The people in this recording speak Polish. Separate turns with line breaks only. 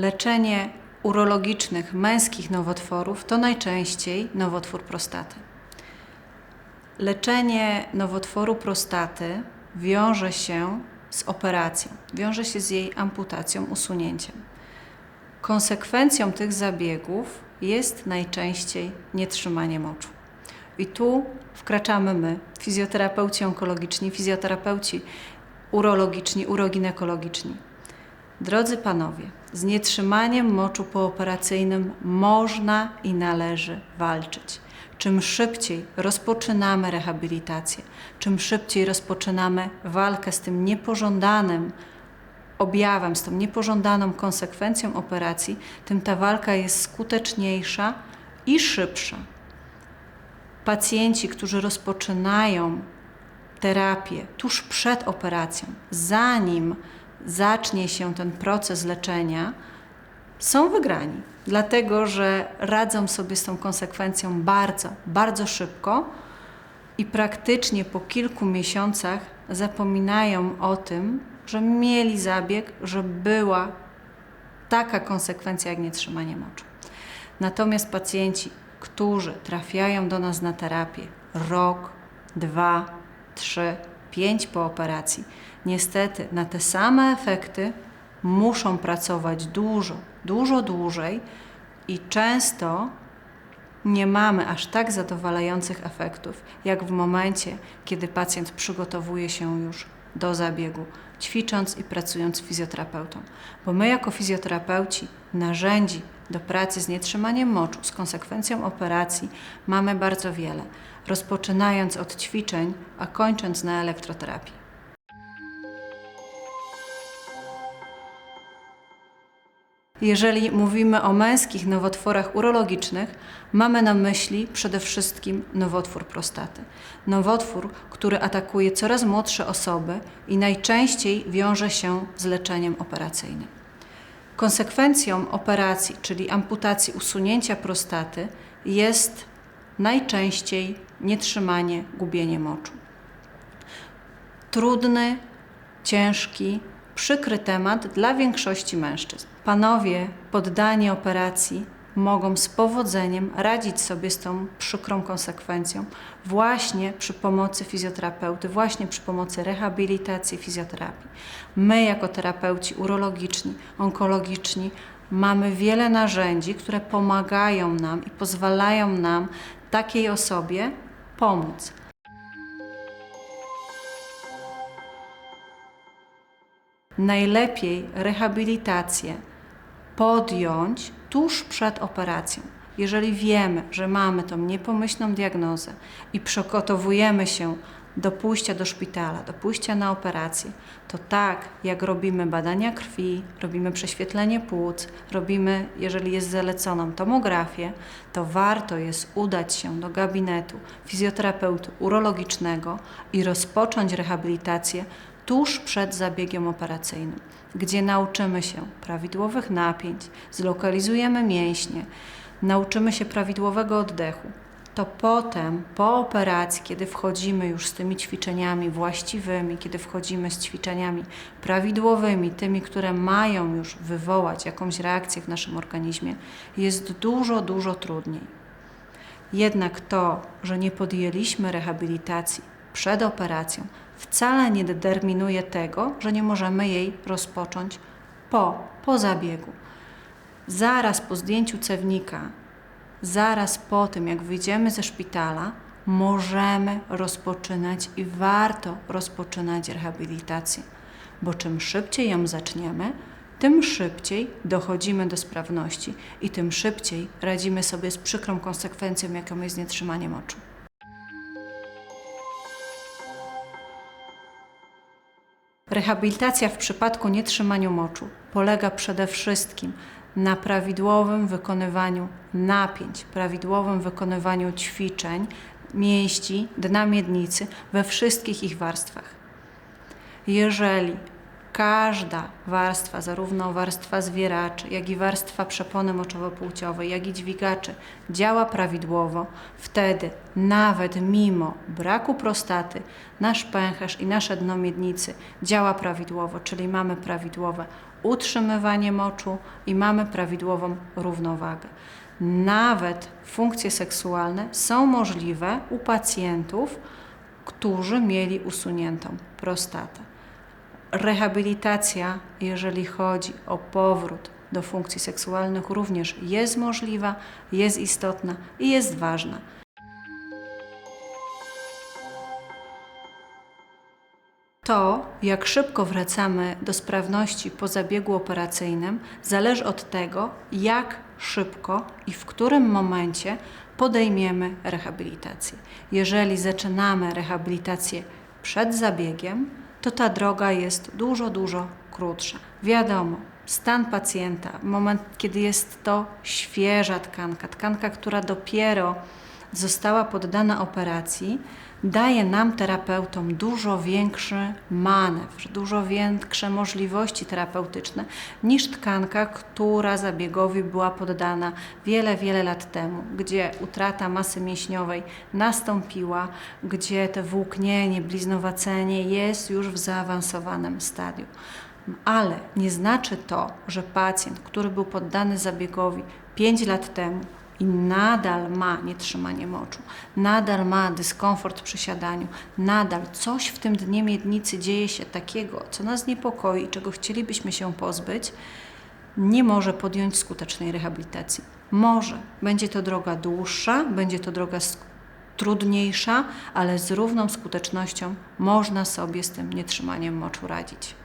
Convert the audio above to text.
Leczenie urologicznych męskich nowotworów to najczęściej nowotwór prostaty. Leczenie nowotworu prostaty wiąże się z operacją, wiąże się z jej amputacją, usunięciem. Konsekwencją tych zabiegów jest najczęściej nietrzymanie moczu. I tu wkraczamy my, fizjoterapeuci onkologiczni, fizjoterapeuci urologiczni, uroginekologiczni. Drodzy panowie, z nietrzymaniem moczu pooperacyjnym można i należy walczyć. Czym szybciej rozpoczynamy rehabilitację, czym szybciej rozpoczynamy walkę z tym niepożądanym objawem, z tą niepożądaną konsekwencją operacji, tym ta walka jest skuteczniejsza i szybsza. Pacjenci, którzy rozpoczynają terapię tuż przed operacją, zanim zacznie się ten proces leczenia, są wygrani, dlatego że radzą sobie z tą konsekwencją bardzo, bardzo szybko i praktycznie po kilku miesiącach zapominają o tym, że mieli zabieg, że była taka konsekwencja jak nietrzymanie moczu. Natomiast pacjenci, którzy trafiają do nas na terapię rok, dwa, trzy, pięć po operacji, niestety na te same efekty muszą pracować dużo, dużo dłużej i często nie mamy aż tak zadowalających efektów, jak w momencie, kiedy pacjent przygotowuje się już do zabiegu, ćwicząc i pracując z fizjoterapeutą. Bo my, jako fizjoterapeuci, narzędzi do pracy z nietrzymaniem moczu, z konsekwencją operacji, mamy bardzo wiele, rozpoczynając od ćwiczeń, a kończąc na elektroterapii. Jeżeli mówimy o męskich nowotworach urologicznych, mamy na myśli przede wszystkim nowotwór prostaty. Nowotwór, który atakuje coraz młodsze osoby i najczęściej wiąże się z leczeniem operacyjnym. Konsekwencją operacji, czyli amputacji usunięcia prostaty, jest najczęściej nietrzymanie, gubienie moczu. Trudny, ciężki, przykry temat dla większości mężczyzn. Panowie poddani operacji mogą z powodzeniem radzić sobie z tą przykrą konsekwencją właśnie przy pomocy fizjoterapeuty, właśnie przy pomocy rehabilitacji, fizjoterapii. My jako terapeuci urologiczni, onkologiczni mamy wiele narzędzi, które pomagają nam i pozwalają nam takiej osobie pomóc. Najlepiej rehabilitację podjąć tuż przed operacją. Jeżeli wiemy, że mamy tą niepomyślną diagnozę i przygotowujemy się do pójścia do szpitala, do pójścia na operację, to tak jak robimy badania krwi, robimy prześwietlenie płuc, robimy, jeżeli jest zaleconą tomografię, to warto jest udać się do gabinetu fizjoterapeuty urologicznego i rozpocząć rehabilitację tuż przed zabiegiem operacyjnym, gdzie nauczymy się prawidłowych napięć, zlokalizujemy mięśnie, nauczymy się prawidłowego oddechu, to potem, po operacji, kiedy wchodzimy już z tymi ćwiczeniami właściwymi, kiedy wchodzimy z ćwiczeniami prawidłowymi, tymi, które mają już wywołać jakąś reakcję w naszym organizmie, jest dużo, dużo trudniej. Jednak to, że nie podjęliśmy rehabilitacji przed operacją, wcale nie determinuje tego, że nie możemy jej rozpocząć po, po zabiegu. Zaraz po zdjęciu cewnika, zaraz po tym, jak wyjdziemy ze szpitala, możemy rozpoczynać i warto rozpoczynać rehabilitację, bo czym szybciej ją zaczniemy, tym szybciej dochodzimy do sprawności i tym szybciej radzimy sobie z przykrą konsekwencją, jaką jest nietrzymanie moczu. Rehabilitacja w przypadku nietrzymania moczu polega przede wszystkim na prawidłowym wykonywaniu napięć, prawidłowym wykonywaniu ćwiczeń mięśni, dna miednicy we wszystkich ich warstwach. Jeżeli każda warstwa, zarówno warstwa zwieraczy, jak i warstwa przepony moczowo-płciowej, jak i dźwigaczy działa prawidłowo, wtedy nawet mimo braku prostaty, nasz pęcherz i nasze dno miednicy działa prawidłowo, czyli mamy prawidłowe utrzymywanie moczu i mamy prawidłową równowagę. Nawet funkcje seksualne są możliwe u pacjentów, którzy mieli usuniętą prostatę. Rehabilitacja, jeżeli chodzi o powrót do funkcji seksualnych, również jest możliwa, jest istotna i jest ważna. To, jak szybko wracamy do sprawności po zabiegu operacyjnym, zależy od tego, jak szybko i w którym momencie podejmiemy rehabilitację. Jeżeli zaczynamy rehabilitację przed zabiegiem, to ta droga jest dużo, dużo krótsza. Wiadomo, stan pacjenta, moment, kiedy jest to świeża tkanka, tkanka, która dopiero została poddana operacji, daje nam terapeutom dużo większy manewr, dużo większe możliwości terapeutyczne niż tkanka, która zabiegowi była poddana wiele, wiele lat temu, gdzie utrata masy mięśniowej nastąpiła, gdzie to włóknienie, bliznowacenie jest już w zaawansowanym stadium. Ale nie znaczy to, że pacjent, który był poddany zabiegowi 5 lat temu, i nadal ma nietrzymanie moczu, nadal ma dyskomfort przy siadaniu, nadal coś w tym dnie miednicy dzieje się takiego, co nas niepokoi, czego chcielibyśmy się pozbyć, nie może podjąć skutecznej rehabilitacji. Może. Będzie to droga dłuższa, będzie to droga trudniejsza, ale z równą skutecznością można sobie z tym nietrzymaniem moczu radzić.